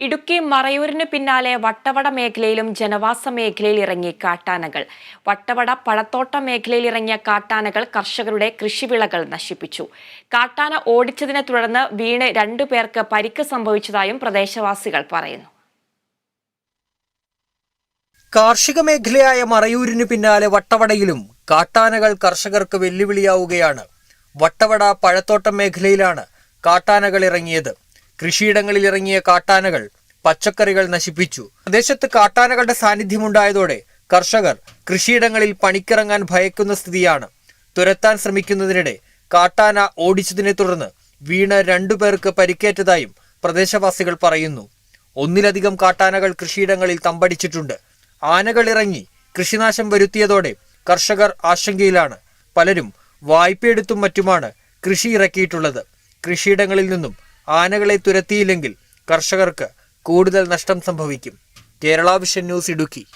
ഇടുക്കി മറയൂരിന് പിന്നാലെ വട്ടവട മേഖലയിലും ജനവാസ മേഖലയിൽ ഇറങ്ങി കാട്ടാനകൾ. വട്ടവട പഴത്തോട്ട മേഖലയിൽ ഇറങ്ങിയ കാട്ടാനകൾ കർഷകരുടെ കൃഷിവിളകൾ നശിപ്പിച്ചു. കാട്ടാന ഓടിച്ചതിനെ തുടർന്ന് വീണ് രണ്ടു പേർക്ക് പരിക്ക് സംഭവിച്ചതായും പ്രദേശവാസികൾ പറയുന്നു. കാർഷിക മേഖലയായ മറയൂരിന് പിന്നാലെ വട്ടവടയിലും കാട്ടാനകൾ കർഷകർക്ക് വെല്ലുവിളിയാവുകയാണ്. വട്ടവട പഴത്തോട്ടം മേഖലയിലാണ് കാട്ടാനകൾ ഇറങ്ങിയത്. കൃഷിയിടങ്ങളിൽ ഇറങ്ങിയ കാട്ടാനകൾ പച്ചക്കറികൾ നശിപ്പിച്ചു. പ്രദേശത്ത് കാട്ടാനകളുടെ സാന്നിധ്യമുണ്ടായതോടെ കർഷകർ കൃഷിയിടങ്ങളിൽ പണിക്കിറങ്ങാൻ ഭയക്കുന്ന സ്ഥിതിയാണ്. തുരത്താൻ ശ്രമിക്കുന്നതിനിടെ കാട്ടാന ഓടിച്ചതിനെ തുടർന്ന് വീണ് രണ്ടുപേർക്ക് പരിക്കേറ്റതായും പ്രദേശവാസികൾ പറയുന്നു. ഒന്നിലധികം കാട്ടാനകൾ കൃഷിയിടങ്ങളിൽ തമ്പടിച്ചിട്ടുണ്ട്. ആനകൾ ഇറങ്ങി കൃഷിനാശം വരുത്തിയതോടെ കർഷകർ ആശങ്കയിലാണ്. പലരും വായ്പയെടുത്തും മറ്റുമാണ് കൃഷി ഇറക്കിയിട്ടുള്ളത്. കൃഷിയിടങ്ങളിൽ നിന്നും ആനകളെ തുരത്തിയില്ലെങ്കിൽ കർഷകർക്ക് കൂടുതൽ നഷ്ടം സംഭവിക്കും. Kerala vision news Idukki.